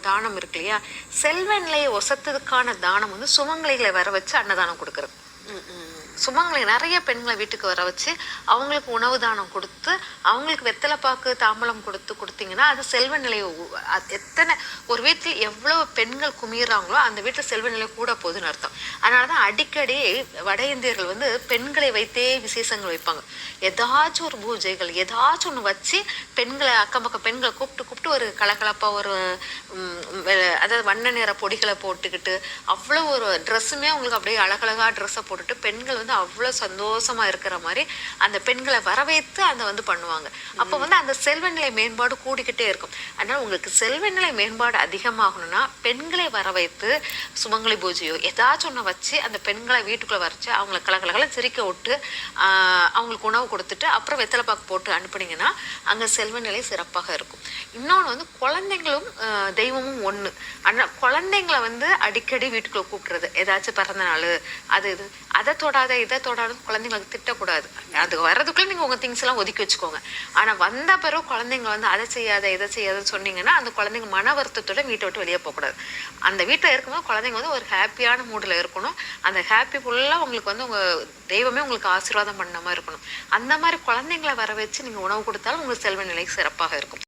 தானம் இருக்கு இல்லையா? செல்வ நிலையை ஒசத்ததுக்கான தானம் வந்து சுமங்கலைகளை வர வச்சு அன்னதானம் கொடுக்குறது. சுமங்கலி நிறைய பெண்களை வீட்டுக்கு வர வச்சு அவங்களுக்கு உணவு தானம் கொடுத்து அவங்களுக்கு வெத்தலைப்பாக்கு தாம்பலம் கொடுத்து கொடுத்தீங்கன்னா அது செல்வ நிலையை எத்தனை ஒரு வீட்டில் எவ்வளவு பெண்கள் குமியிறாங்களோ அந்த வீட்டில் செல்வ நிலை கூட போகுதுன்னு அர்த்தம். அதனால தான் அடிக்கடி வட இந்தியர்கள் வந்து பெண்களை வைத்தே விசேஷங்கள் வைப்பாங்க. ஏதாச்சும் ஒரு பூஜைகள் ஏதாச்சும் ஒன்று வச்சு பெண்களை அக்கம் பக்கம் பெண்களை கூப்பிட்டு கூப்பிட்டு ஒரு கலகலப்பாக ஒரு அதாவது வண்ண நிற பொடிகளை போட்டுக்கிட்டு அவ்வளோ ஒரு ட்ரெஸ்ஸுமே அவங்களுக்கு அப்படியே அழகழகாக ட்ரெஸ்ஸை போட்டுட்டு பெண்கள் வந்து அவ்வளோ சந்தோஷமாக இருக்கிற மாதிரி அந்த பெண்களை வரவேற்று அதை வந்து பண்ணுவாங்க. அப்போ வந்து அந்த செல்வநிலை மேம்பாடு கூடிக்கிட்டே இருக்கும். அதனால் உங்களுக்கு செல்வநிலை மேம்பாடு அதிகமாகணும்னா பெண்களை வரவைத்து சுமங்கலி பூஜையோ ஏதாச்சும் ஒன்று வச்சு அந்த பெண்களை வீட்டுக்குள்ளே வரைச்சி அவங்கள கலகலகளை சிரிக்க விட்டு அவங்களுக்கு உணவு கொடுத்துட்டு அப்புறம் வெத்தலைப்பாக்கு போட்டு அனுப்புனீங்கன்னா அங்கே செல்வநிலை சிறப்பாக இருக்கும். இன்னொன்று வந்து குழந்தைங்களும் தெய்வமும் ஒன்று ஆனால் குழந்தைங்கள வந்து அடிக்கடி வீட்டுக்குள்ள கூப்பிடுறது. ஏதாச்சும் பிறந்த நாள் அது இது. அதை தொடாத இதை தொடாத குழந்தைங்களுக்கு திட்டக்கூடாது. அது வர்றதுக்குள்ளே நீங்கள் உங்கள் திங்ஸ் எல்லாம் ஒதுக்கி வச்சுக்கோங்க. ஆனால் வந்த பிறகு குழந்தைங்க வந்து அதை செய்யாத இதை செய்யாதுன்னு சொன்னீங்கன்னா அந்த குழந்தைங்க மன வருத்தத்தோட வீட்டை விட்டு வெளியே போகக்கூடாது. அந்த வீட்டில் இருக்கும்போது குழந்தைங்க வந்து ஒரு ஹாப்பியான மூடில் இருக்கணும். அந்த ஹாப்பி ஃபுல்லாக உங்களுக்கு வந்து உங்கள் தெய்வமே உங்களுக்கு ஆசீர்வாதம் பண்ண மாதிரி இருக்கணும். அந்த மாதிரி குழந்தைங்களை வர வச்சு நீங்கள் உணவு கொடுத்தாலும் உங்களுக்கு செல்வ நிலை சிறப்பாக இருக்கும்.